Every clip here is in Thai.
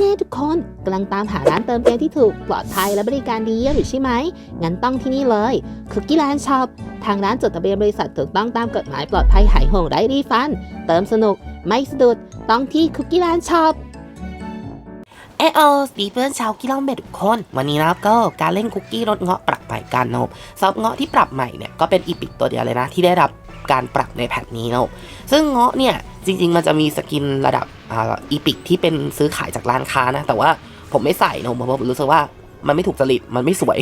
แน่ๆทุกคนกำลังตามหาร้านเติมเกมที่ถูกปลอดภัยและบริการดีเยี่ยมอยู่ใช่ไหม งั้นต้องที่นี่เลยคุกกี้แลนด์ช็อปทางร้านจดทะเบียนบริษัทถูกต้องตามกฎหมายปลอดภัยหายห่วงไร้รีฟัน เติมสนุก ไม่สะดุดต้องที่คุกกี้แลนด์ช็อปเออเออสตีเฟินชาวกิโลเมตรทุกคน วันนี้นะครับก็การเล่นคุกกี้รสเงาะปรับใหม่กันนะครับสำหรับเงาะที่ปรับใหม่เนี่ยก็เป็นอีพิกตัวเดียวเลยนะที่ได้รับการปรับในแพทนี้นะซึ่งเงาะเนี่ย จริง ๆ มันจะมีสกินระดับอีพิกที่เป็นซื้อขายจากร้านค้านะ แต่ว่าผมไม่ใส่นะครับเพราะผมรู้สึกว่ามันไม่ถูกจริต มันไม่สวย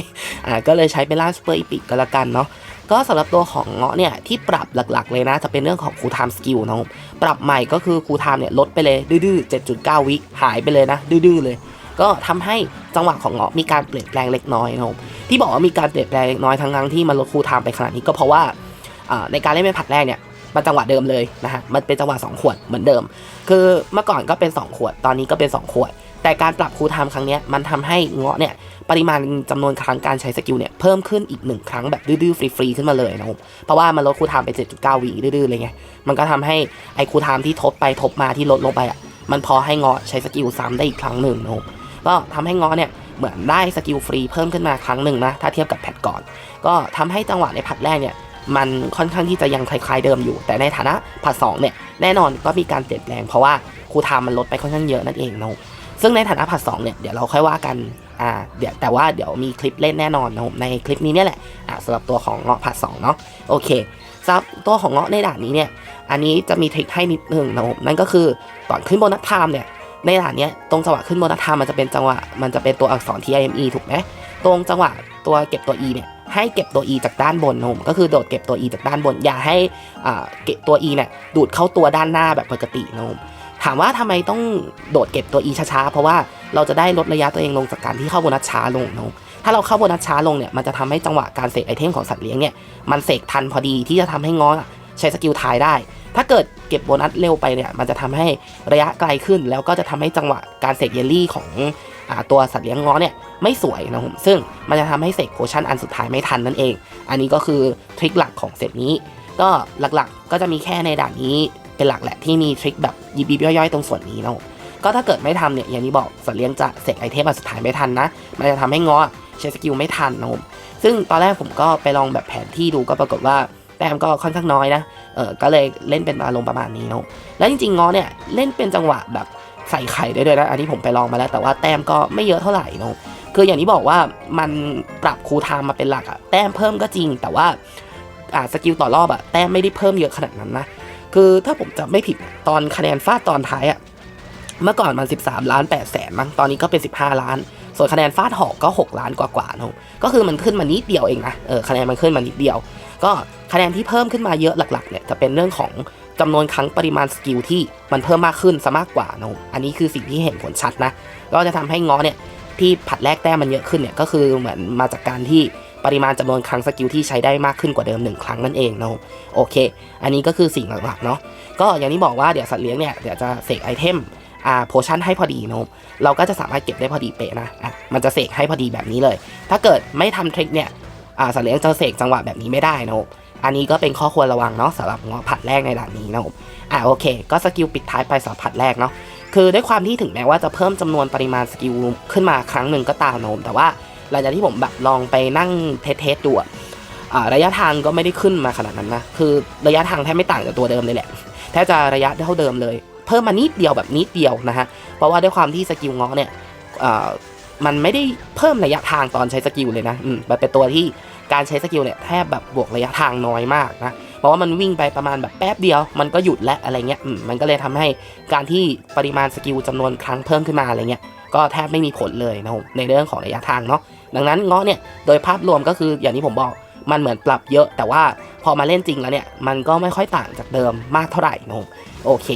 อ่า ก็เลยใช้เป็นล่าซูเปอร์อีพิกก็แล้วกันเนาะ ก็สำหรับตัวของเงาะเนี่ยที่ปรับหลักๆ เลยนะ จะเป็นเรื่องของคูลไทม์สกิลนะครับปรับใหม่ก็คือคูลไทม์เนี่ยลดไปเลย ดื้อๆ 7.9 วิหายไปเลยนะ ดื้อๆ เลย ก็ทำให้จังหวะของเงาะมีการเปลี่ยนแปลงเล็กน้อยนะครับที่บอกว่ามีการเปลี่ยนแปลงเล็กน้อยทั้งทั้งๆที่มันลดคูลไทม์ไปขนาดนี้ก็เพราะว่าอ่าในการเล่นเป็นผัดแรกเนี่ย มันจังหวะเดิมเลยนะฮะมันเป็นจังหวะ2ขวดเหมือนเดิม คือเมื่อก่อนก็เป็น 2 ขวด ตอนนี้ก็เป็น 2 ขวด แต่การปรับคูไทม์ครั้งนี้มันทำให้เงาะเนี่ยปริมาณจำนวนครั้งการใช้สกิลเนี่ยเพิ่มขึ้นอีกหนึ่งครั้งแบบดื้อๆฟรีๆขึ้นมาเลยนะครับเพราะว่ามันลดคูไทม์ไป 7.9วิดื้อๆเลยไงมันก็ทำให้ไอ้คูไทม์ที่ทบไปทบมาที่ลดลงไปอะมันพอให้เงาะใช้สกิลซ้ำได้อีกครั้งหนึ่งนะครับก็ทำให้เง้อเนี่ยเหมือนได้สกิลฟรีเพิ่มขึ้นมาครั้งหนึ่งนะถ้าเทียบกับแพทก่อน ก็ทำให้จังหวะในผัดแรกเนี่ย มันค่อนข้างที่จะยังคล้ายๆเดิมอยู่ แต่ในฐานะผัดสองเนี่ยแน่นอนก็มีการเปลี่ยนแปลงเพราะว่าคูทม์มันลดไปค่อนข้างเยอะนั่นเองนะซึ่งในฐานะผัดสองเนี่ยเดี๋ยวเราค่อยว่ากันอ่าเดี๋ยวแต่ว่าเดี๋ยวมีคลิปเล่นแน่นอนนะในคลิปนี้เนี่ยแหละอ่าสำหรับตัวของเงาะผัดสองเนาะโอเคสำหรับตัวของเงาะในด่านนี้เนี่ยอันนี้จะมีทริคให้นิดนึงนะนั่นก็คือก่อนขึ้นโบนัสไทม์เนี่ยในฐานเนี้ยตรงจังหวะขึ้นโบนัสไทม์มันจะเป็นจังหวะมันจะเป็นตัวอักษร TIME ถูกไหมตรงจังหวะตัวเก็บตัว E เนี่ย ให้เก็บตัว E จากด้านบนนะผมก็คือโดดเก็บตัว E จากด้านบน อย่าให้เก็บตัว E เนี่ยดูดเข้าตัวด้านหน้าแบบปกตินะผมถามว่าทำไมต้องโดดเก็บตัว E ช้าๆ เพราะว่าเราจะได้ลดระยะตัวเองลงจากการที่เข้าโบนัสช้าลงนะผมถ้าเราเข้าโบนัสช้าลงเนี่ยมันจะทำให้จังหวะการเสกไอเทมของสัตว์เลี้ยงเนี่ยมันเสกทันพอดีที่จะทำให้ง้อใช้สกิลทายได้ ถ้าเกิดเก็บโบนัสเร็วไปเนี่ยมันจะทำให้ระยะไกลขึ้น แล้วก็จะทำให้จังหวะการเสกเยลลี่ของอตัวสัตว์เลี้ยงง้อเนี่ย ไม่สวยนะผมซึ่งมันจะทำให้เสกโพชั่นอันสุดท้ายไม่ทันนั่นเอง อันนี้ก็คือทริคหลักของเซตนี้ ก็หลักๆก็จะมีแค่ในด่านนี้เป็นหลักแหละที่มีทริคแบบยิบยิบย่อยๆ ตรงส่วนนี้นะก็ถ้าเกิดไม่ทำเนี่ยอย่างที่บอกสัตว์เลี้ยงจะเสกไอเทมอันสุดท้ายไม่ทันนะ มันจะทำให้งอใช้สกิลไม่ทันนะผมซึ่งตอนแรกผมก็ไปลองแบบแผนที่ดูก็ปรากฏว่าแต้มก็ค่อนข้างน้อยนะ เออก็เลยเล่นเป็นอารมณ์ประมาณนี้เนาะแล้วจริงๆ งอเนี่ยเล่นเป็นจังหวะแบบใส่ไข่ได้ด้วยนะ อันนี้ผมไปลองมาแล้ว แต่ว่าแต้มก็ไม่เยอะเท่าไหร่เนาะ คืออย่างที่บอกว่ามันปรับคูลไทม์มาเป็นหลักอะแต้มเพิ่มก็จริง แต่ว่าอ่าสกิลต่อรอบอะแต้มไม่ได้เพิ่มเยอะขนาดนั้นนะคือถ้าผมจำไม่ผิดตอนคะแนนฟาดตอนท้ายอะเมื่อก่อนมัน 13 ล้าน8แสนมั้งตอนนี้ก็เป็น 15 ล้าน ส่วนคะแนนฟาดหอกก็ 6 ล้านกว่าๆเนาะก็คือมันขึ้นมานิดเดียวเองนะเออคะแนนมันขึ้นมานิดเดียว ก็คะแนนที่เพิ่มขึ้นมาเยอะหลักๆเนี่ยจะเป็นเรื่องของจำนวนครั้งปริมาณสกิลที่มันเพิ่มมากขึ้นซะมากกว่าเนาะอันนี้คือสิ่งที่เห็นผลชัดนะ ก็จะทำให้ง้อเนี่ย ที่ผัดแรกแต้มมันเยอะขึ้นเนี่ยก็คือเหมือนมาจากการที่ปริมาณจำนวนครั้งสกิลที่ใช้ได้มากขึ้นกว่าเดิมหนึ่งครั้งนั่นเองเนาะโอเค อันนี้ก็คือสิ่งหลักๆเนาะก็อย่างที่บอกว่าเดี๋ยวสัตว์เลี้ยงเนี่ยเดี๋ยวจะเสกไอเทมอ่าโพชั่นให้พอดีเนาะเราก็จะสามารถเก็บได้พอดีเป๊ะนะอะมันจะเสกให้พอดีแบบนี้เลย ถ้าเกิดไม่ทำทริคเนี่ยอ่าสัตว์เลี้ยงจะเสกจังหวะแบบนี้ไม่ได้นะอันนี้ก็เป็นข้อควรระวังเนาะสำหรับเงาะผัดแรกในด่านนี้นะผม อ่าโอเค ก็สกิลปิดท้ายไปสำหรับผัดแรกเนาะคือด้วยความที่ถึงแม้ว่าจะเพิ่มจำนวนปริมาณสกิลขึ้นมาครั้งหนึ่งก็ตามนะผมแต่ว่าหลังจากที่ผมแบบลองไปนั่งเทสๆดูระยะทางก็ไม่ได้ขึ้นมาขนาดนั้นนะคือระยะทางแทบไม่ต่างจากตัวเดิมเลยแหละแทบจะระยะเท่าเดิมเลย เพิ่มมานิดเดียวแบบนิดเดียวนะฮะเพราะว่าด้วยความที่สกิลงาะเนี่ยมันไม่ได้เพิ่มระยะทางตอนใช้สกิลเลยนะ อืม มันเป็นตัวที่การใช้สกิลเนี่ยแทบแบบบวกระยะทางน้อยมากนะ เพราะว่ามันวิ่งไปประมาณแบบแป๊บเดียว มันก็หยุดและอะไรเงี้ยมันก็เลยทำให้การที่ปริมาณสกิลจำนวนครั้งเพิ่มขึ้นมาอะไรเงี้ยก็แทบไม่มีผลเลยนะผมในเรื่องของระยะทางเนาะดังนั้นเงาะเนี่ยโดยภาพรวมก็คืออย่างที่ผมบอกมันเหมือนปรับเยอะ แต่ว่าพอมาเล่นจริงแล้วเนี่ยมันก็ไม่ค่อยต่างจากเดิมมากเท่าไหร่นะผมโอเค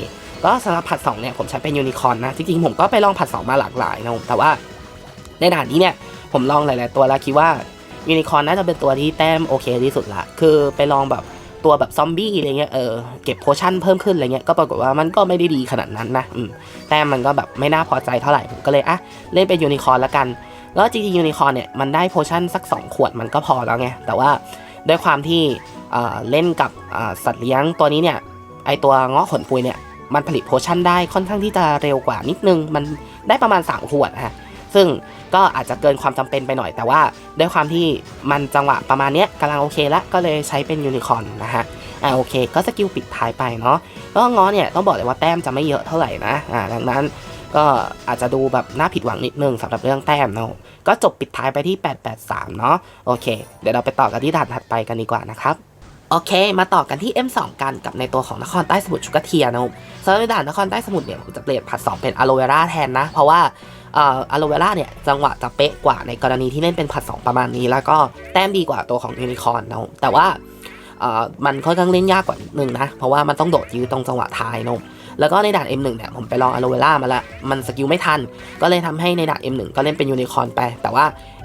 ก็สำหรับผัดสองเนี่ยผมใช้เป็นยูนิคอร์นนะจริงๆผมก็ไปลองผัดสองมาหลากหลายนะผมแต่ว่าในด่านนี้เนี่ยผมลองหลาย ๆ ตัวแล้วคิดว่ายูนิคอร์นน่าจะเป็นตัวที่แต้มโอเคที่สุดละคือไปลองแบบ ตัวแบบซอมบี้อะไรเงี้ยเออเก็บโพชั่นเพิ่มขึ้นอะไรเงี้ยก็ปรากฏว่ามันก็ไม่ได้ดีขนาดนั้นนะแต้มมันก็แบบไม่น่าพอใจเท่าไหร่ผมก็เลยอะเล่นเป็นยูนิคอร์นละกัน แล้วจริงๆยูนิคอร์นเนี่ยมันได้โพชั่นสัก 2 ขวดมันก็พอแล้วไงแต่ว่าด้วยความที่เออเล่นกับสัตว์เลี้ยงตัวนี้เนี่ยไอตัวเงาะขนปุยเนี่ยมันผลิตโพชั่นได้ค่อนข้างที่จะเร็วกว่านิดนึง มันได้ประมาณ 3 ขวดฮะ ซึ่งก็อาจจะเกินความจำเป็นไปหน่อย แต่ว่าด้วยความที่มันจังหวะประมาณเนี้ยกำลังโอเคแล้วก็เลยใช้เป็นยูนิคอร์นนะฮะอ่าโอเค ก็สกิลปิดท้ายไปเนาะก็ง้อเนี่ยต้องบอกเลยว่าแต้มจะไม่เยอะเท่าไหร่นะอ่าดังนั้นก็อาจจะดูแบบน่าผิดหวังนิดนึงสำหรับเรื่องแต้มเนาะก็จบปิดท้ายไปที่ 883 เนาะโอเค เดี๋ยวเราไปต่อกันที่ด่านถัดไปกันดีกว่านะครับโอเค มาต่อกันที่ M2 กันกับในตัวของนครใต้สมุทรชุกเทียนะครับสำหรับในด่านนครใต้สมุทรเนี่ยผมจะเปลี่ยนผัด2เป็นอะโลเวราแทนนะ เพราะว่า อะโลเวราเนี่ยจังหวะจะเป๊ะกว่าในกรณีที่เล่นเป็นผัด 2 ประมาณนี้ แล้วก็แต้มดีกว่าตัวของยูนิคอร์นนะแต่ว่ามันค่อนข้างเล่นยากกว่านึงนะ เพราะว่ามันต้องโดดยื้อตรงจังหวะท้ายนะแล้วก็ในด่าน M1 เนี่ยผมไปลองอะโลเวรามาล้วมันสกิลไม่ทัน ก็เลยทำให้ในด่าน M1 ก็เล่นเป็นยูนิคอนไป แต่ว่า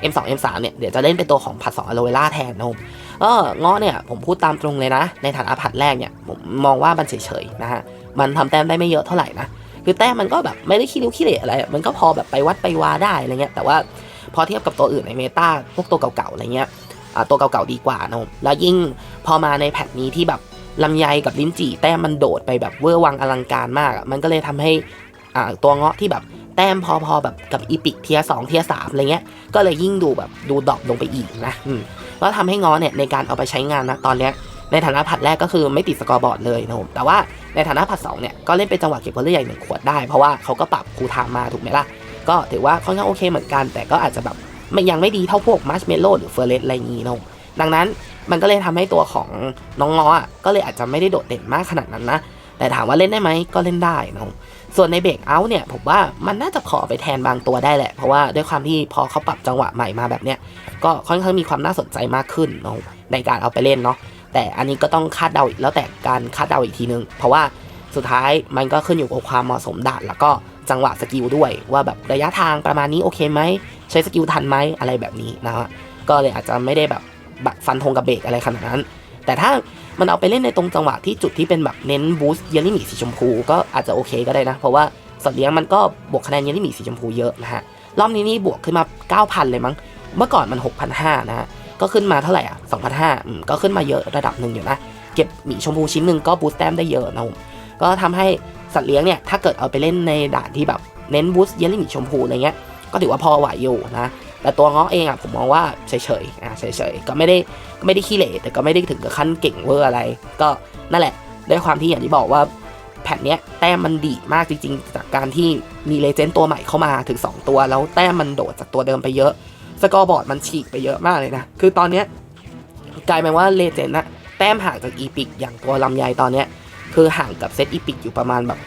M2 M3 เนี่ยเดี๋ยวจะเล่นเป็นตัวของผัด2อะโลเวราแทนนะครับก็เงาะเนี่ยผมพูดตามตรงเลยนะ ในฐานะผัดแรกเนี่ยผมมองว่ามันเฉยๆนะฮะมันทำแต้มได้ไม่เยอะเท่าไหร่นะ คือแต้มมันก็แบบไม่ได้ขี้ริ้วขี้เหร่อะไร มันก็พอแบบไปวัดไปวาได้อะไรเงี้ยแต่ว่าพอเทียบกับตัวอื่นในเมตาพวกตัวเก่าๆอะไรเงี้ยตัวเก่าๆดีกว่านะแล้วยิ่งพอมาในแพทนี้ที่แบบลำไยกับลิ้นจี่แต้มมันโดดไปแบบเวอร์วังอลังการมาก มันก็เลยทำให้ตัวเงาะที่แบบแต้มพอๆแบบกับอีพิกเทียสองเทียสามอะไรเงี้ย ก็เลยยิ่งดูแบบดูดรอปลงไปอีกนะก็ทำให้ง้อเนี่ยในการเอาไปใช้งานนะตอนเนี้ย ในฐานะผัดแรกก็คือไม่ติดสกอร์บอร์ดเลยนะผมแต่ว่าในฐานะผัดสองเนี่ยก็เล่นเป็นจังหวะเก็บผลเลือดใหญ่หนึ่งขวดได้ เพราะว่าเขาก็ปรับคูลไทม์มาถูกไหมล่ะ ก็ถือว่าค่อนข้างโอเคเหมือนกัน แต่ก็อาจจะแบบไม่ยังไม่ดีเท่าพวกมัชเมลโล่หรือเฟอร์เรสอะไรอย่างงี้นะผมดังนั้นมันก็เลยทำให้ตัวของน้องง้ออะก็เลยอาจจะไม่ได้โดดเด่นมากขนาดนั้นนะแต่ถามว่าเล่นได้ไหมก็เล่นได้นะผมส่วนในเบรกเอาท์เนี่ยผมว่ามันน่าจะขอไปแทนบางตัวได้แหละ เพราะว่าด้วยความที่พอเขาปรับจังหวะใหม่มาแบบเนี้ยก็ค่อนข้างมีความน่าสนใจมากขึ้นนะในการเอาไปเล่นเนาะ แต่อันนี้ก็ต้องคาดเดาแล้วแต่การคาดเดาอีกทีนึง เพราะว่าสุดท้ายมันก็ขึ้นอยู่กับความเหมาะสมด่านแล้วก็จังหวะสกิลด้วย ว่าแบบระยะทางประมาณนี้โอเคไหมใช้สกิลทันไหมอะไรแบบนี้นะฮะก็เลยอาจจะไม่ได้แบบบฟันธงกับเบรกอะไรขนาดนั้น แต่ถ้ามันเอาไปเล่นในตรงจังหวะที่จุดที่เป็นแบบเน้นบูสต์เยลลี่หมีสีชมพูก็อาจจะโอเคก็ได้นะ เพราะว่าสัตว์เลี้ยงมันก็บวกคะแนนเยลลี่หมีสีชมพูเยอะนะฮะรอบนี้นี่บวกขึ้นมา 9,000 เลยมั้ง เมื่อก่อนมัน 6,500 นะฮะ ก็ขึ้นมาเท่าไหร่อะ2,500อืมก็ขึ้นมาเยอะระดับหนึ่งอยู่นะ เก็บหมีชมพูชิ้นหนึ่งก็บูสต์แต้มได้เยอะนะผมก็ทำให้สัตว์เลี้ยงเนี่ยถ้าเกิดเอาไปเล่นในด่านที่แบบเน้นบูสต์เยลลี่หมีชมพูอะไรเงี้ยก็ถือว่าพอไหวอยู่นะแต่ตัวง้อเองอะผมมองว่าเฉยๆอะเฉยๆก็ไม่ได้ไม่ได้ขี้เหร่แต่ก็ไม่ได้ถึงกับขั้นเก่งเวอร์อะไร ก็นั่นแหละด้วยความที่อย่างที่บอกว่าแผ่นเนี้ยแต้มมันดีมากจริงๆ จากการที่มีเลเจนด์ตัวใหม่เข้ามาถึง 2 ตัว แล้วแต้มมันโดดจากตัวเดิมไปเยอะ สกอร์บอร์ดมันฉีกไปเยอะมากเลยนะ คือตอนเนี้ยกลายเป็นว่าเลเจนด์นะแต้มห่างจากอีพิกอย่างตัวลำไยตอนเนี้ยคือห่างกับเซตอีพิกอยู่ประมาณแบบ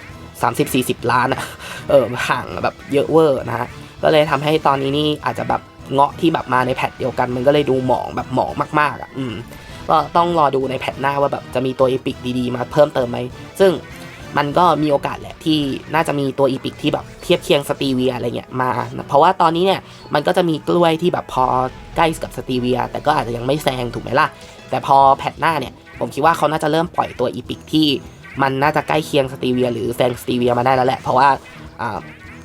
30-40 ล้านอะเออห่างแบบเยอะเวอร์นะฮะก็เลยทำให้ตอนนี้นี่อาจจะแบบเงาะที่แบบมาในแพทเดียวกัน มันก็เลยดูหมองแบบหมองมากๆอะอืมก็ต้องรอดูในแพทหน้าว่าแบบจะมีตัวอีพิกดีๆ มาเพิ่มเติมไหมซึ่ง มันก็มีโอกาสแหละที่น่าจะมีตัวอีพิกที่แบบเทียบเคียงสตีเวียอะไรเงี้ยมา เพราะว่าตอนนี้เนี่ยมันก็จะมีกล้วยที่แบบพอใกล้กับสตีเวีย แต่ก็อาจจะยังไม่แซงถูกไหมล่ะ แต่พอแพทหน้าเนี่ยผมคิดว่าเขาน่าจะเริ่มปล่อยตัวอีพิกที่มันน่าจะใกล้เคียงสตีเวีย หรือแซงสตีเวียมาได้แล้วแหละ เพราะว่า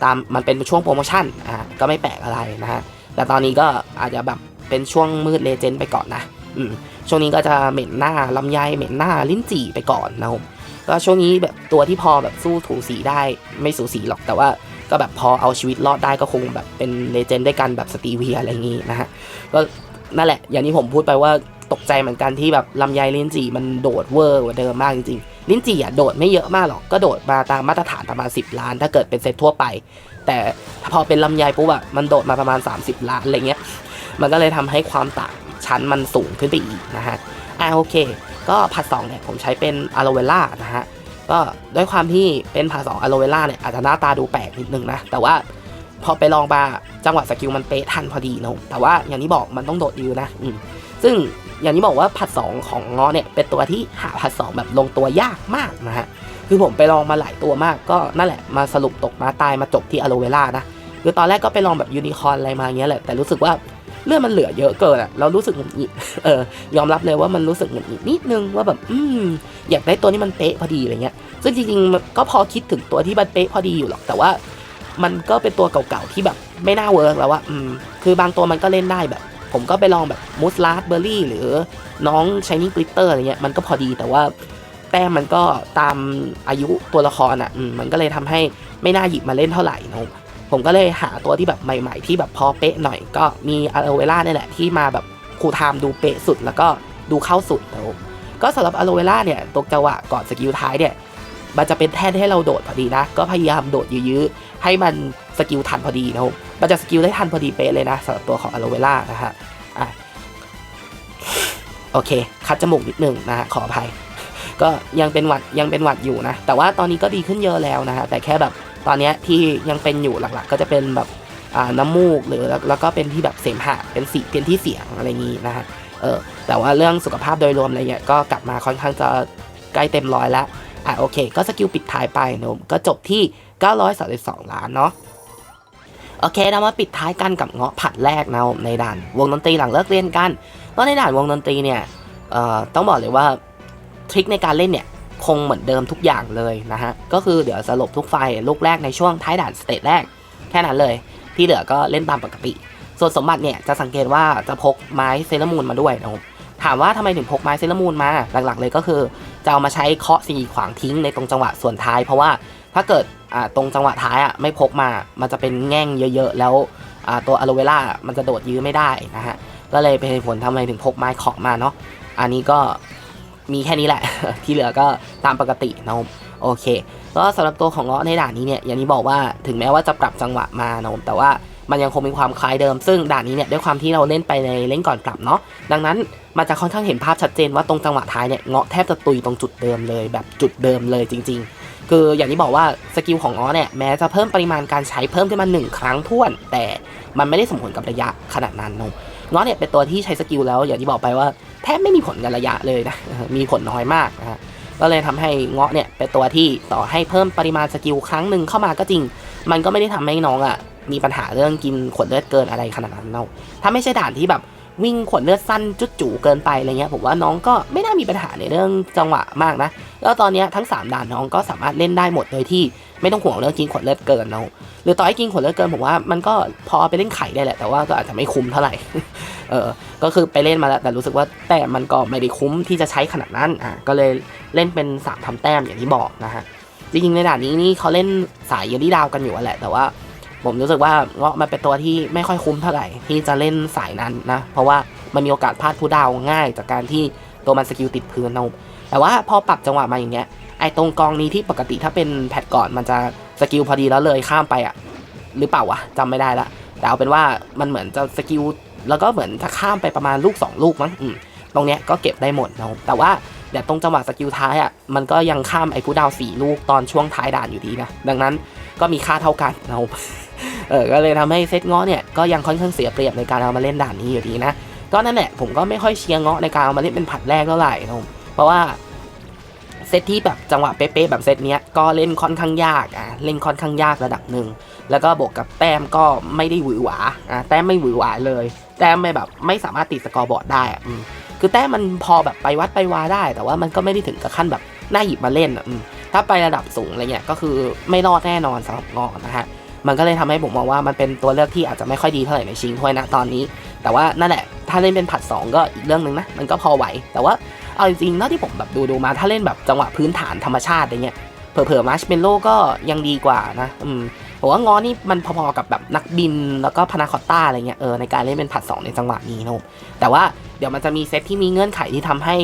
ตามมันเป็นช่วงโปรโมชั่นอ่าก็ไม่แปลกอะไรนะฮะแต่ตอนนี้ก็อาจจะแบบเป็นช่วงมืดเลเจนด์ไปก่อนนะอืมช่วงนี้ก็จะเหม็นหน้าลำไยเหม็นหน้าลิ้นจี่ไปก่อนนะครับ ก็ช่วงนี้แบบตัวที่พอแบบสู้ถูสีได้ไม่สูสีหรอกแต่ว่าก็แบบพอเอาชีวิตรอดได้ก็คงแบบเป็นเลเจนด์ด้วยกันแบบสตีเวียอะไรอย่างงี้นะฮะก็นั่นแหละ อย่างที่ผมพูดไปว่าตกใจเหมือนกันที่แบบลำไยลิ้นจี่มันโดดเวอร์กว่าเดิมมากจริงๆ ลิ้นจี่อะโดดไม่เยอะมากหรอก ก็โดดมาตามมาตรฐานประมาณ 10 ล้าน ถ้าเกิดเป็นเซตทั่วไป แต่พอเป็นลำไยปุ๊บอะมันโดดมาประมาณ 30 ล้านอะไรเงี้ย มันก็เลยทำให้ความต่างชั้นมันสูงขึ้นไปอีกนะฮะอ่าโอเค ก็ผัดสองเนี่ยผมใช้เป็นอะโลเวล่านะฮะก็ด้วยความที่เป็นผัดสองอะโลเวล่าเนี่ยอาจจะหน้าตาดูแปลกนิดนึงนะแต่ว่าพอไปลองมาจังหวะสกิลมันเป๊ะทันพอดีนะแต่ว่าอย่างที่บอกมันต้องโดดยืนนะอืมซึ่งอย่างที่บอกว่าผัดสองของงอเนี่ยเป็นตัวที่หาผัดสองแบบลงตัวยากมากนะฮะคือผมไปลองมาหลายตัวมากก็นั่นแหละมาสรุปตกมาตายมาจบที่อะโลเวล่านะคือตอนแรกก็ไปลองแบบยูนิคอร์นอะไรมาเงี้ยแหละแต่รู้สึกว่า เลือดมันเหลือเยอะเกินอะเรารู้สึกหงุดหงิดเออยอมรับเลยว่ามันรู้สึกหงุดหงิดนิดนึงว่าแบบอืมอยากได้ตัวที่มันเป๊ะพอดีอะไรเงี้ย ซึ่งจริงๆก็พอคิดถึงตัวที่มันเป๊ะพอดีอยู่หรอกแต่ว่า มันก็เป็นตัวเก่าๆที่แบบไม่น่าเวิร์กแล้วว่าอืมคือบางตัวมันก็เล่นได้แบบ ผมก็ไปลองแบบมูสลาร์เบอร์รี่หรือน้องชายนิ่งกลิตเตอร์อะไรเงี้ยมันก็พอดีแต่ว่าแต้มมันก็ตามอายุตัวละครอะมมันก็เลยทำให้ไม่น่าหยิบมาเล่นเท่าไหร่นะ ผมก็เลยหาตัวที่แบบใหม่ ๆ ที่แบบพอเป๊ะหน่อยก็มีอาโ o เวล่านี่ยแหละที่มาแบบคูลไทม์ดูเป๊ะสุดแล้วก็ดูเข้าสุดนะก็สำหรับอาโ o เวล่าเนี่ยตกจังหวะก่อนสกิลท้ายเนี่ยมันจะเป็นแท่นให้เราโดดพอดีนะ ก็พยายามโดดยื้อๆให้มันสกิลทันพอดีนะครับมันจะสกิลได้ทันพอดีเป๊ะเลยนะสำหรับตัวของอาโ o เวล่านะฮะอะโอเค คัดจมูกนิดหนึ่งนะฮะขออภัย ก็ยังเป็นหวัดยังเป็นหวัดอยู่นะ แต่ว่าตอนนี้ก็ดีขึ้นเยอะแล้วนะฮะแต่แค่แบบ ตอนนี้ที่ยังเป็นอยู่หลักๆ ก็จะเป็นแบบน้ำมูกหรือแล้วก็เป็นที่แบบเสมหะเป็นสีเป็นที่เสียงอะไรงี้นะฮะเออแต่ว่าเรื่องสุขภาพโดยรวมอะไรเงี้ยก็กลับมาค่อนข้างจะใกล้เต็มร้อยแล้วอะโอเค ก็สกิลปิดท้ายไปนะผมก็จบที่ 932 ล้านเนาะโอเคเรามาปิดท้ายกันกับเงาะผัดแรกนะในด่านวงดนตรีหลังเลิกเรียนกันตอนในด่านวงดนตรีเนี่ยเอ่อต้องบอกเลยว่าทริคในการเล่นเนี่ย คงเหมือนเดิมทุกอย่างเลยนะฮะ ก็คือเดี๋ยวสลบทุกไฟลูกแรกในช่วงท้ายด่านสเตจแรก แค่นั้นเลย ที่เหลือก็เล่นตามปกติ ส่วนสมบัติเนี่ยจะสังเกตว่าจะพกไม้เซรามูนมาด้วยนะครับถามว่าทำไมถึงพกไม้เซรามูนมาหลักๆ เลยก็คือ จะเอามาใช้เคาะสีขวางทิ้งในตรงจังหวะส่วนท้าย เพราะว่าถ้าเกิดตรงจังหวะท้ายอะไม่พกมา มันจะเป็นแง่งเยอะๆ แล้วตัวอะโลเวล่ามันจะโดดยื้อไม่ได้นะฮะก็เลยเป็นผลทำไมถึงพกไม้เคาะมาเนาะอันนี้ก็ มีแค่นี้แหละ ที่เหลือก็ตามปกตินะครับโอเคก็สำหรับตัวของเงาะในด่านนี้เนี่ยอย่างที่บอกว่าถึงแม้ว่าจะปรับจังหวะมานะครับแต่ว่ามันยังคงมีความคล้ายเดิมซึ่งด่านนี้เนี่ยด้วยความที่เราเล่นไปในเล่นก่อนปรับเนาะดังนั้นมันจะค่อนข้างเห็นภาพชัดเจนว่าตรงจังหวะท้ายเนี่ยเงาะแทบจะตุยตรงจุดเดิมเลย แบบจุดเดิมเลยจริง ๆ คืออย่างที่บอกว่าสกิลของเงาะเนี่ยแม้จะเพิ่มปริมาณการใช้เพิ่มขึ้นมาหนึ่งครั้งท้วน แต่มันไม่ได้ส่งผลกับระยะขนาดนั้นนะ ครับเงาะเนี่ยเป็นตัวที่ใช้สกิลแล้วอย่างที่บอกไปว่าแทบไม่มีผลกับระยะเลยนะมีผลน้อยมากนะฮะก็เลยทำให้เงาะเนี่ยเป็นตัวที่ต่อให้เพิ่มปริมาณสกิลครั้งหนึ่งเข้ามาก็จริง มันก็ไม่ได้ทำให้น้องอะ่ะมีปัญหาเรื่องกินขวดเลือดเกินอะไรขนาดนั้นเนาะถ้าไม่ใช่ด่านที่แบบวิ่งขวดเลือดสั้นจุดจู่เกินไปอะไรเงี้ยผมว่าน้องก็ไม่น่ามีปัญหาในเรื่องจังหวะมากนะ แล้วตอนนี้ทั้ง 3 ด่านน้องก็สามารถเล่นได้หมดโดยที่ ไม่ต้องห่วงเรื่องกินขวดเลือดเกินเนาะหรือต่อให้กินขวดเลือดเกินผมว่ามันก็พอไปเล่นไข่ได้แหละแต่ว่าก็อาจจะไม่คุ้มเท่าไหร่เออก็คือไปเล่นมาแล้วแต่รู้สึกว่าแต่มันก็ไม่ได้คุ้มที่จะใช้ขนาดนั้นอะก็เลยเล่นเป็นสามทำแต้มอย่างที่บอกนะฮะจริงๆในด่านนี้นี่เขาเล่นสายเยลลี่ดาวกันอยู่แหละแต่ว่าผมรู้สึกว่าเงาะมันเป็นตัวที่ไม่ค่อยคุ้มเท่าไหร่ที่จะเล่นสายนั้นนะ เพราะว่ามันมีโอกาสพลาดผู้ดาวง่ายจากการที่ตัวมันสกิลติดพื้นเอาแต่ว่าพอปรับจังหวะมาอย่างเงี้ย ตรงกองนี้ที่ปกติถ้าเป็นแพทก่อนมันจะสกิลพอดีแล้วเลยข้ามไปอะหรือเปล่าวะจำไม่ได้ละแต่เอาเป็นว่ามันเหมือนจะสกิลแล้วก็เหมือนถ้าข้ามไปประมาณลูก 2 ลูกมั้งตรงเนี้ยก็เก็บได้หมดนะแต่ว่าเดี๋ยตรงจังหวะสกิลท้ายอะมันก็ยังข้ามไอ้ผู้ดาวสี่ลูกตอนช่วงท้ายด่านอยู่ดีนะดังนั้นก็มีค่าเท่ากันนะครับเออก็เลยทำให้เซตเงาะเนี่ยก็ยังค่อนข้างเสียเปรียบในการเอามาเล่นด่านนี้อยู่ดีนะก็นั่นแหละผมก็ไม่ค่อยเชียร์เงาะในการเอามาเล่นเป็นผัดแรกเท่าไหร่นะเพราะว่า เซตที่แบบจังหวะเป๊ะๆแบบเซตเนี้ยก็เล่นค่อนข้างยากอะเล่นค่อนข้างยากระดับหนึ่งแล้วก็บวกกับแต้มก็ไม่ได้หวือหวาอะแต้มไม่หวือหวาเลย แต้มไม่แบบไม่สามารถติดสกอร์บอร์ดได้อะอืมคือแต้มมันพอแบบไปวัดไปวาได้ แต่ว่ามันก็ไม่ได้ถึงกับขั้นแบบน่าหยิบมาเล่นอะถ้าไประดับสูงอะไรเงี้ยก็คือไม่รอดแน่นอนสำหรับงอนะฮะมันก็เลยทำให้ผมมองว่ามันเป็นตัวเลือกที่อาจจะไม่ค่อยดีเท่าไหร่ในชิงถ้วยนะตอนนี้ แต่ว่านั่นแหละ ถ้าเล่นเป็นผัด 2 ก็อีกเรื่องหนึ่งนะ มันก็พอไหว แต่ว่า เอาจริงๆเท่าที่ผมแบบดูดูๆมาถ้าเล่นแบบจังหวะพื้นฐานธรรมชาติอะไรเงี้ยเผลอๆมาร์ชเมลโล่ก็ยังดีกว่านะอืมผมว่างอนี่มันพอๆกับแบบนักบินแล้วก็พานาคอตต้าอะไรเงี้ยเออในการเล่นเป็นผัด2ในจังหวะนี้นะครับแต่ว่าเดี๋ยวมันจะมีเซตที่มีเงื่อนไขที่ทำให้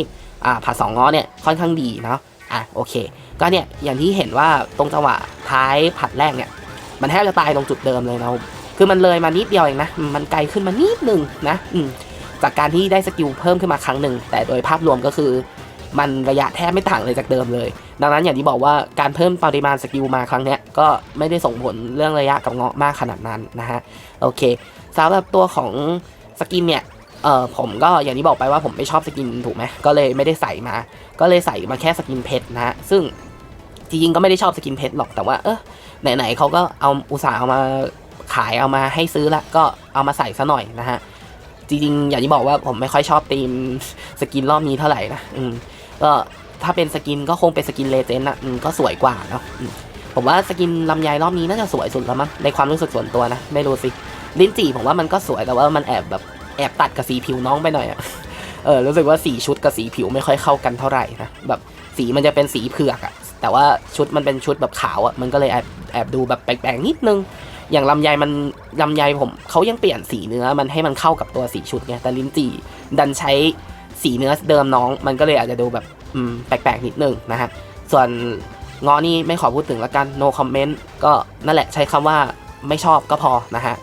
อ่าผัด2งอเนี่ยค่อนข้างดีเนาะอะโอเค ก็เนี่ยอย่างที่เห็นว่าตรงจังหวะท้ายผัดแรกเนี่ย มันแทบจะตายตรงจุดเดิมเลยนะครับคือมันเลยมานิดเดียวเองนะ มันไกลขึ้นมานิดนึงนะอืม จากการที่ได้สกิลเพิ่มขึ้นมาครั้งหนึ่ง แต่โดยภาพรวมก็คือ มันระยะแทบไม่ต่างเลยจากเดิมเลย ดังนั้นอย่างที่บอกว่าการเพิ่มปริมาณสกิลมาครั้งเนี้ยก็ไม่ได้ส่งผลเรื่องระยะกับเงาะมากขนาดนั้นนะฮะโอเคสำหรับตัวของสกินเนี่ยเออผมก็อย่างที่บอกไปว่าผมไม่ชอบสกินถูกไหมก็เลยไม่ได้ใส่มา ก็เลยใส่มาแค่สกินเพชรนะฮะซึ่งจริงๆก็ไม่ได้ชอบสกินเพชรหรอกแต่ว่าเออไหนๆเขาก็เอาอุตส่าห์เอามาขายเอามาให้ซื้อละก็เอามาใส่ซะหน่อยนะฮะ จริงๆ อย่างที่บอกว่าผมไม่ค่อยชอบธีมสกินรอบนี้เท่าไหร่นะอืมก็ถ้าเป็นสกินก็คงเป็นสกินเลเจนด์อะก็สวยกว่าเนาะผมว่าสกินลำไยรอบนี้น่าจะสวยสุดแล้วมั้งในความรู้สึกส่วนตัวนะ ไม่รู้สิ ลิ้นจี่ผมว่ามันก็สวยแต่ว่ามันแอบแบบแอบตัดกับสีผิวน้องไปหน่อยอะเออรู้สึกว่าสีชุดกับสีผิวไม่ค่อยเข้ากันเท่าไหร่นะแบบสีมันจะเป็นสีเผือกอะแต่ว่าชุดมันเป็นชุดแบบขาวอะมันก็เลยแอบแอบดูแบบแปลกๆนิดนึง อย่างลำไยมันลำไยผมเขายังเปลี่ยนสีเนื้อมันให้มันเข้ากับตัวสีชุดไงแต่ลิ้นจี่ดันใช้สีเนื้อเดิมน้อง มันก็เลยอาจจะดูแบบแปลกๆนิดนึงนะฮะส่วนงอนี่ไม่ขอพูดถึงละกัน no comment ก็นั่นแหละใช้คำว่าไม่ชอบก็พอนะฮะ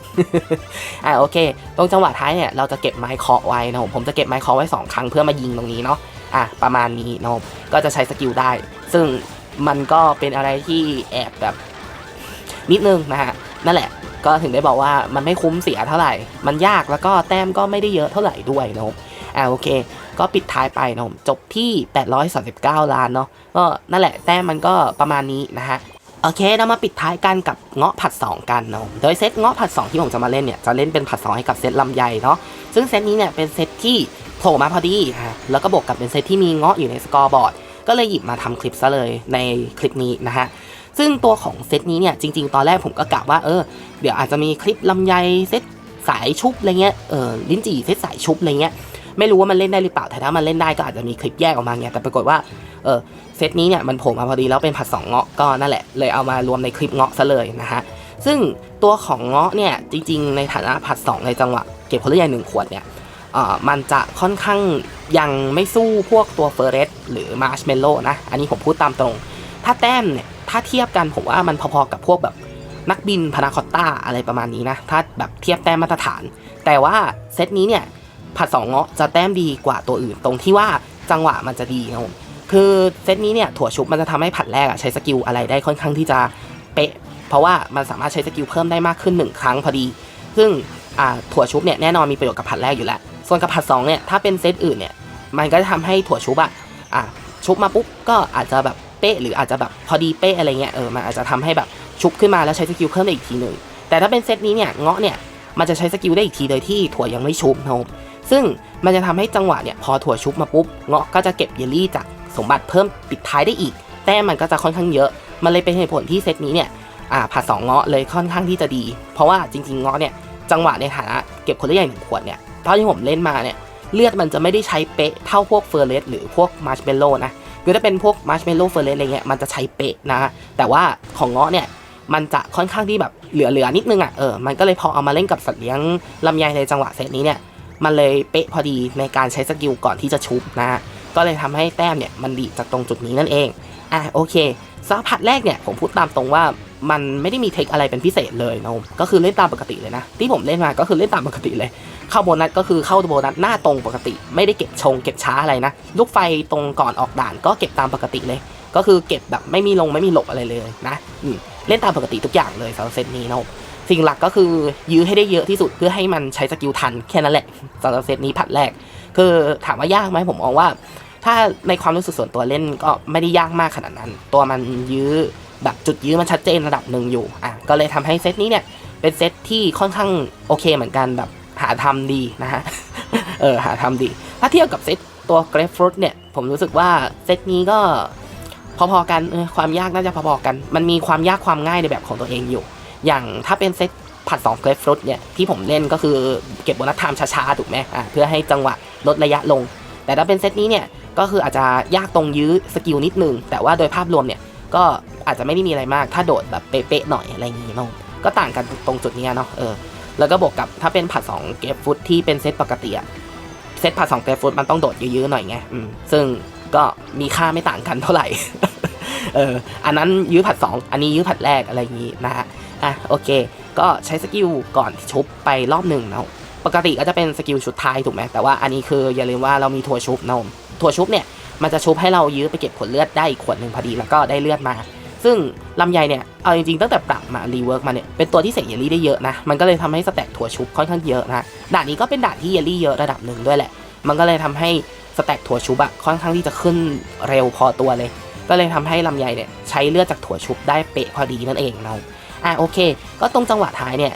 อ่าโอเค ตรงจังหวะท้ายเนี่ยเราจะเก็บไม้เคาะไว้นะผมผมจะเก็บไม้เคาะไว้สองครั้งเพื่อมายิงตรงนี้เนาะ อะประมาณนี้เนาะก็จะใช้สกิลได้ ซึ่งมันก็เป็นอะไรที่แอบแบบนิดนึงนะฮะ นั่นแหละ ก็ถึงได้บอกว่ามันไม่คุ้มเสียเท่าไหร่ มันยากแล้วก็แต้มก็ไม่ได้เยอะเท่าไหร่ด้วยเนาะอ่าโอเค ก็ปิดท้ายไปเนาะจบที่ 839 ล้านเนาะก็นั่นแหละแต้มมันก็ประมาณนี้นะฮะโอเคเรามาปิดท้ายกันกับเงาะผัด 2 กันเนาะโดยเซตเงาะผัด 2 ที่ผมจะมาเล่นเนี่ยจะเล่นเป็นผัด 2 ให้กับเซตลำไยเนาะซึ่งเซตนี้เนี่ยเป็นเซตที่โผล่มาพอดีฮะแล้วก็บวกกับเป็นเซตที่มีเงาะอยู่ในสกอร์บอร์ดก็เลยหยิบมาทำคลิปซะเลยในคลิปนี้นะฮะ ซึ่งตัวของเซตนี้เนี่ยจริง ๆ ตอนแรกผมก็กะว่าเออเดี๋ยวอาจจะมีคลิปลำไยเซตสายชุบอะไรเงี้ยเออลิ้นจี่เซตสายชุบอะไรเงี้ยไม่รู้ว่ามันเล่นได้หรือเปล่าแต่ถ้ามันเล่นได้ก็อาจจะมีคลิปแยกออกมาเงี้ยแต่ปรากฏว่าเออเซตนี้เนี่ยมันโผล่มาพอดีแล้วเป็นผัดสองเงาะก็นั่นแหละเลยเอามารวมในคลิปเงาะซะเลยนะฮะซึ่งตัวของเงาะเนี่ยจริง ๆ ในฐานะผัดสองในจังหวะเก็บผลใหญ่หนึ่งขวดเนี่ยเออมันจะค่อนข้างยังไม่สู้พวกตัวเฟอร์เรสหรือมาร์ชเมลโล่นะ อันนี้ผมพูดตามตรง ถ้าแต้มเนี่ย ถ้าเทียบกันผมว่ามันพอๆกับพวกแบบนักบินพานาคอตต้าอะไรประมาณนี้นะ ถ้าแบบเทียบแต้มมาตรฐาน แต่ว่าเซตนี้เนี่ยผัดสองเงาะจะแต้มดีกว่าตัวอื่น ตรงที่ว่าจังหวะมันจะดีนะผมคือเซตนี้เนี่ยถั่วชุบมันจะทำให้ผัดแรกใช้สกิลอะไรได้ค่อนข้างที่จะเป๊ะ เพราะว่ามันสามารถใช้สกิลเพิ่มได้มากขึ้น 1 ครั้งพอดี ซึ่งถั่วชุบเนี่ยแน่นอนมีประโยชน์กับผัดแรกอยู่แล้ว ส่วนกับผัดสองเนี่ยถ้าเป็นเซตอื่นเนี่ยมันก็จะทำให้ถั่วชุบอะอะชุบมาปุ๊บก็อาจจะแบบ เป๊ะหรืออาจจะแบบพอดีเป๊ะอะไรเงี้ยเออมันอาจจะทำให้แบบชุบขึ้นมาแล้วใช้สกิลเพิ่มได้อีกทีหนึ่งแต่ถ้าเป็นเซตนี้เนี่ยเงาะเนี่ยมันจะใช้สกิลได้อีกทีโดยที่ถั่วยังไม่ชุบนะครับซึ่งมันจะทำให้จังหวะเนี่ยพอถั่วชุบมาปุ๊บเงาะก็จะเก็บเยลลี่จากสมบัติเพิ่มปิดท้ายได้อีก แต้มมันก็จะค่อนข้างเยอะ มันเลยเป็นเหตุผลที่เซตนี้เนี่ยอ่าผ่าสองเงาะเลยค่อนข้างที่จะดี เพราะว่าจริงๆเงาะเนี่ยจังหวะในฐานะเก็บคนละอย่หนึ่งขวดเนี่ยเท่าที่ผมเล่นมาเนี่ยเลือดมันจะไม่ได้ใช้เป๊ะเท่าพวกเฟอร์เรสหรือพวกมาร์ชเมลโล่นะ คือถ้าเป็นพวกมาร์ชเมลโล่เฟอร์เรสอะไรเงี้ยมันจะใช้เป๊ะนะแต่ว่าของเงาะเนี่ยมันจะค่อนข้างที่แบบเหลือๆนิดนึงอะเออมันก็เลยพอเอามาเล่นกับสัตว์เลี้ยงลำไยในจังหวะเซตนี้เนี่ยมันเลยเป๊ะพอดีในการใช้สกิลก่อนที่จะชุบนะฮะก็เลยทำให้แต้มเนี่ยมันดีจากตรงจุดนี้นั่นเองอะโอเคสำหรับผัดแรกเนี่ยผมพูดตามตรงว่า มันไม่ได้มีเทคอะไรเป็นพิเศษเลยนะก็คือเล่นตามปกติเลยนะ ที่ผมเล่นมาก็คือเล่นตามปกติเลย เข้าโบนัสก็คือเข้าโบนัสหน้าตรงปกติ ไม่ได้เก็บชงเก็บช้าอะไรนะ ลูกไฟตรงก่อนออกด่านก็เก็บตามปกติเลย ก็คือเก็บแบบไม่มีลงไม่มีหลบอะไรเลยนะอืมเล่นตามปกติทุกอย่างเลยสำหรับเซตนี้นะสิ่งหลักก็คือยื้อให้ได้เยอะที่สุดเพื่อให้มันใช้สกิลทันแค่นั้นแหละสำหรับเซตนี้ผัดแรก คือถามว่ายากไหมผมมองว่า ถ้าในความรู้สึกส่วนตัวเล่นก็ไม่ได้ยากมากขนาดนั้น ตัวมันยื้อ แบบจุดยื้อมันชัดเจนระดับหนึ่งอยู่อะก็เลยทำให้เซตนี้เนี่ยเป็นเซตที่ค่อนข้างโอเคเหมือนกันแบบหาทำดีนะฮะเออหาทำดี ถ้าเทียบกับเซตตัวเกรฟฟรุตเนี่ยผมรู้สึกว่าเซตนี้ก็พอๆกันเออความยากน่าจะพอๆกัน มันมีความยากความง่ายในแบบของตัวเองอยู่ อย่างถ้าเป็นเซตผัด2เกรฟฟรุตเนี่ยที่ผมเล่นก็คือเก็บโบนัสไทม์ช้าๆถูกไหมอะเพื่อให้จังหวะลดระยะลง แต่ถ้าเป็นเซตนี้เนี่ยก็คืออาจจะยากตรงยื้อสกิลนิดนึง แต่ว่าโดยภาพรวมเนี่ย ก็อาจจะไม่ได้มีอะไรมาก ถ้าโดดแบบเป๊ะๆหน่อยอะไรอย่างงี้เนาะก็ต่างกันตรงจุดนี้เนาะเออแล้วก็บวกกับถ้าเป็นผัด2เกฟฟุตที่เป็นเซตปกติอะเซตผัด2เกฟฟุตมันต้องโดดเยื้อๆหน่อยไงอืมซึ่งก็มีค่าไม่ต่างกันเท่าไหร่เอออันนั้นยื้อผัด 2 อันนี้ยื้อผัดแรกอะไรอย่างงี้นะฮะอะโอเค ก็ใช้สกิลก่อนชุบไปรอบหนึ่งเนาะปกติก็จะเป็นสกิลชุดท้ายถูกไหมแต่ว่าอันนี้คืออย่าลืมว่าเรามีทัวชุบเนาะทัวชุบเนี่ย มันจะชุบให้เรายื้อไปเก็บผลเลือดได้อีกขวดหนึ่งพอดีแล้วก็ได้เลือดมา ซึ่งลำไยเนี่ย เอาจริงๆตั้งแต่ปรับมารีเวิร์กมาเนี่ย เป็นตัวที่เสกเยลลี่ได้เยอะนะ มันก็เลยทำให้สแต็กถั่วชุบค่อนข้างเยอะนะด่านนี้ก็เป็นด่านที่เยลลี่เยอะระดับหนึ่งด้วยแหละ มันก็เลยทำให้สแต็กถั่วชุบอะค่อนข้างที่จะขึ้นเร็วพอตัวเลย ก็เลยทำให้ลำไยเนี่ยใช้เลือดจากถั่วชุบได้เป๊ะพอดีนั่นเองเนาอะโอเค ก็ตรงจังหวะท้ายเนี่ย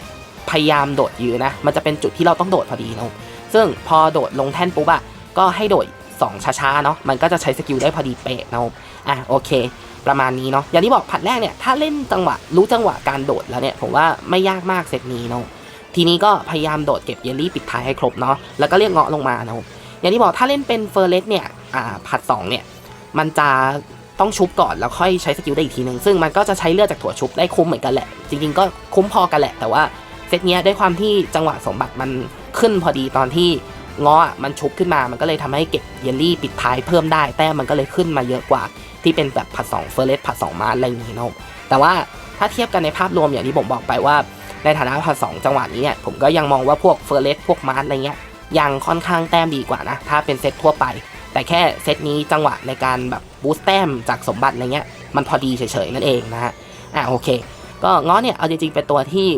พยายามโดดยืนนะ มันจะเป็นจุดที่เราต้องโดดพอดีเนาะซึ่งพอโดดลงแท่นปุ๊บอะก็ให้โดด สองช้าๆเนาะมันก็จะใช้สกิลได้พอดีเป๊ะเนาะอะโอเค ประมาณนี้เนาะอย่างที่บอกผัดแรกเนี่ยถ้าเล่นจังหวะรู้จังหวะการโดดแล้วเนี่ยผมว่าไม่ยากมากเซตนี้เนาะทีนี้ก็พยายามโดดเก็บเยลลี่ปิดท้ายให้ครบเนาะแล้วก็เรียกเงาะลงมาเนาะอย่างที่บอกถ้าเล่นเป็นเฟอร์เรสเนี่ยอ่าผัดสองเนี่ยมันจะต้องชุบก่อนแล้วค่อยใช้สกิลได้อีกทีหนึ่งซึ่งมันก็จะใช้เลือดจากถั่วชุบได้คุ้มเหมือนกันแหละ จริงๆก็คุ้มพอกันแหละ แต่ว่าเซตเนี้ยด้วยความที่จังหวะสมบัติมันขึ้นพอดีตอนที่ ง้อมันชุบขึ้นมา มันก็เลยทำให้เก็บเยลลี่ปิดท้ายเพิ่มได้ แต้มมันก็เลยขึ้นมาเยอะกว่า ที่เป็นแบบผัดสองเฟอร์เรสผัดสองมาร์อะไรอย่างนี้เนาะแต่ว่าถ้าเทียบกันในภาพรวมอย่างที่ผมบอกไปว่า ในฐานะผัดสองจังหวะนี้เนี่ยผมก็ยังมองว่าพวกเฟอร์เรสพวกมาร์อะไรเงี้ยยังค่อนข้างแต้มดีกว่านะ ถ้าเป็นเซตทั่วไป แต่แค่เซตนี้จังหวะในการแบบบูสต์แต้มจากสมบัติอะไรเงี้ยมันพอดีเฉยๆนั่นเองนะฮะอ่าโอเค ก็ง้อเนี่ยเอาจริงๆเป็นตัวที่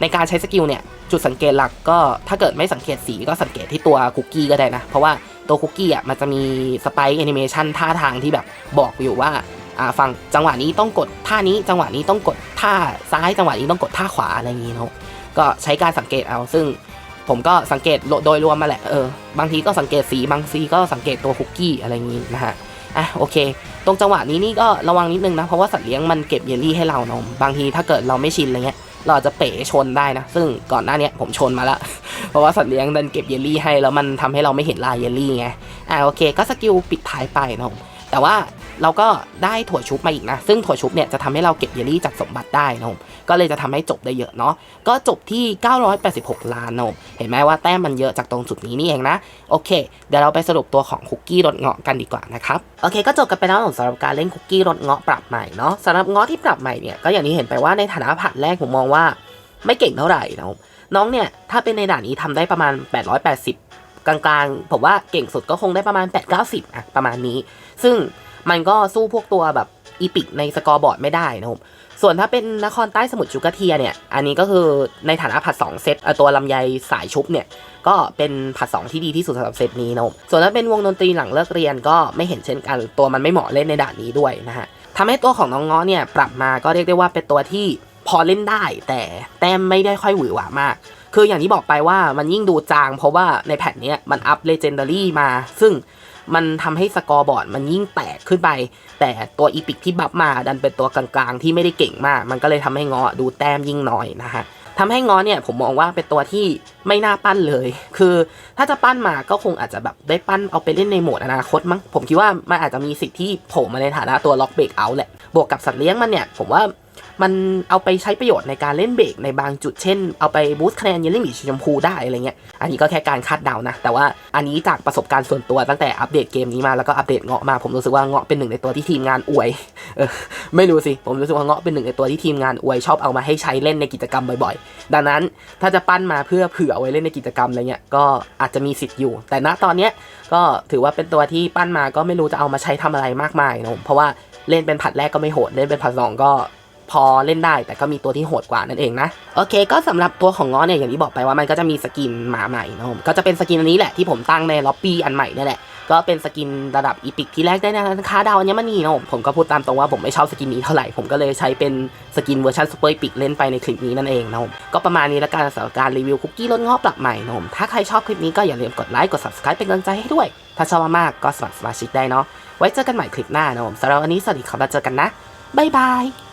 ในการใช้สกิลเนี่ย จุดสังเกตหลักก็ถ้าเกิดไม่สังเกตสีก็สังเกตที่ตัวคุกกี้ก็ได้นะ เพราะว่าตัวคุกกี้อะมันจะมีสไปค์แอนิเมชันท่าทางที่แบบบอกอยู่ว่าอ่าฟังจังหวะนี้ต้องกดท่านี้จังหวะนี้ต้องกดท่าซ้ายจังหวะนี้ต้องกดท่าขวาอะไรอย่างงี้เนาะก็ใช้การสังเกตเอา ซึ่งผมก็สังเกตโดยรวมมาแหละเออบางทีก็สังเกตสีบางทีก็สังเกตตัวคุกกี้อะไรอย่างงี้นะฮะอะโอเค ตรงจังหวะนี้นี่ก็ระวังนิดนึงนะเพราะว่าสัตว์เลี้ยงมันเก็บเยลลี่ให้เราเนาะบางทีถ้าเกิดเราไม่ชินอะไรเงี้ย เราอาจจะเป๋ชนได้นะ ซึ่งก่อนหน้านี้ผมชนมาละ เพราะว่าสัตว์เลี้ยงดันเก็บเยลลี่ให้แล้วมันทำให้เราไม่เห็นลายเยลลี่ไง อ่าโอเค ก็สกิลปิดท้ายไปเนาะแต่ว่า เราก็ได้ถั่วชุบมาอีกนะ ซึ่งถั่วชุบเนี่ยจะทำให้เราเก็บเยลลี่จากสมบัติได้เนาะก็เลยจะทำให้จบได้เยอะเนาะก็จบที่ 986 ล้านเนาะเห็นไหมว่าแต้มมันเยอะจากตรงจุดนี้นี่เองนะ โอเค เดี๋ยวเราไปสรุปตัวของคุกกี้รสเงาะกันดีกว่านะครับโอเค ก็จบกันไปแล้วสำหรับการเล่นคุกกี้รสเงาะปรับใหม่เนาะสำหรับเงาะที่ปรับใหม่เนี่ยก็อย่างที่เห็นไปว่าในฐานะผัดแรกผมมองว่า ไม่เก่งเท่าไหร่นะน้องเนี่ยถ้าเป็นในด่านนี้ทำได้ประมาณ 880กลางๆ ผมว่าเก่งสุดก็คงได้ประมาณ 890อะประมาณนี้ ซึ่ง มันก็สู้พวกตัวแบบอีพิกในสกอร์บอร์ดไม่ได้นะครับส่วนถ้าเป็นนครใต้สมุทรจูกเทียเนี่ย อันนี้ก็คือในฐานะผัด 2 เซตตัวลำไยสายชุบเนี่ย ก็เป็นผัด 2 ที่ดีที่สุดสำหรับเซตนี้นะครับส่วนถ้าเป็นวงดนตรีหลังเลิกเรียนก็ไม่เห็นเช่นกัน ตัวมันไม่เหมาะเล่นในด่านนี้ด้วยนะฮะทำให้ตัวของน้องง้อเนี่ยปรับมาก็เรียกได้ว่าเป็นตัวที่พอเล่นได้ แต่แต้มไม่ได้ค่อยหวือหวามาก คืออย่างที่บอกไปว่ามันยิ่งดูจาง เพราะว่าในแผ่นนี้มันอัพเลเจนดารี่มา ซึ่ง มันทำให้สกอร์บอร์ดมันยิ่งแตกขึ้นไป แต่ตัวอีพิกที่บัฟมาดันเป็นตัวกลางๆ ที่ไม่ได้เก่งมาก มันก็เลยทำให้งอดูแต้มยิ่งน้อยนะฮะทำให้งอเนี่ยผมมองว่าเป็นตัวที่ไม่น่าปั้นเลย คือถ้าจะปั้นมาก็คงอาจจะแบบได้ปั้นเอาไปเล่นในโหมดอนาคตมั้งผมคิดว่ามันอาจจะมีสิทธิ์ที่โผล่มาในฐานะตัวล็อกเบรกเอาแหละบวกกับสัตว์เลี้ยงมันเนี่ยผมว่า มันเอาไปใช้ประโยชน์ในการเล่นเบรกในบางจุดเช่น เอาไปบูสต์คะแนนเยลลี่หมีชมพูได้อะไรเงี้ย อันนี้ก็แค่การคาดเดานะ แต่ว่าอันนี้จากประสบการณ์ส่วนตัวตั้งแต่อัปเดตเกมนี้มาแล้วก็อัปเดตเงาะมา ผมรู้สึกว่าเงาะเป็นหนึ่งในตัวที่ทีมงานอวยเออไม่รู้สิ ผมรู้สึกว่าเงาะเป็นหนึ่งในตัวที่ทีมงานอวยชอบเอามาให้ใช้เล่นในกิจกรรมบ่อยๆ ดังนั้นถ้าจะปั้นมาเพื่อเผื่อไว้เล่นในกิจกรรมอะไรเงี้ยก็อาจจะมีสิทธิ์อยู่ แต่ณตอนเนี้ยก็ถือว่าเป็นตัวที่ปั้นมาก็ไม่รู้จะเอามาใช้ทำอะไรมากมายนะเพราะว่าเล่นเป็นผัดแรกก็ไม่โหดเล่นเป็นผัดสองก็ พอเล่นได้ แต่ก็มีตัวที่โหดกว่านั่นเองนะโอเค ก็สำหรับตัวของง้อเนี่ยอย่างที่บอกไปว่ามันก็จะมีสกินหมาใหม่นะผมก็จะเป็นสกินอันนี้แหละที่ผมตั้งในล็อบบี้อันใหม่นี่แหละก็เป็นสกินระดับอีพิกที่แรกได้นะค้าดาวอัญมณีนะผมผมก็พูดตามตรงว่าผมไม่ชอบสกินนี้เท่าไหร่ ผมก็เลยใช้เป็นสกินเวอร์ชันซูเปอร์อีพิกเล่นไปในคลิปนี้นั่นเองนะผมก็ประมาณนี้และกันสำหรับการรีวิวคุกกี้รสงาะปรับใหม่นะผมถ้าใครชอบคลิปนี้ก็อย่าลืมกดไลค์กด subscribe เป็นกำลังใจให้ด้วย ถ้าชอบมากๆก็สมัครสมาชิกได้เนาะไว้เจอกันใหม่คลิปหน้านะผมสำหรับวันนี้สวัสดีครับแล้วเจอกันนะบ๊ายบาย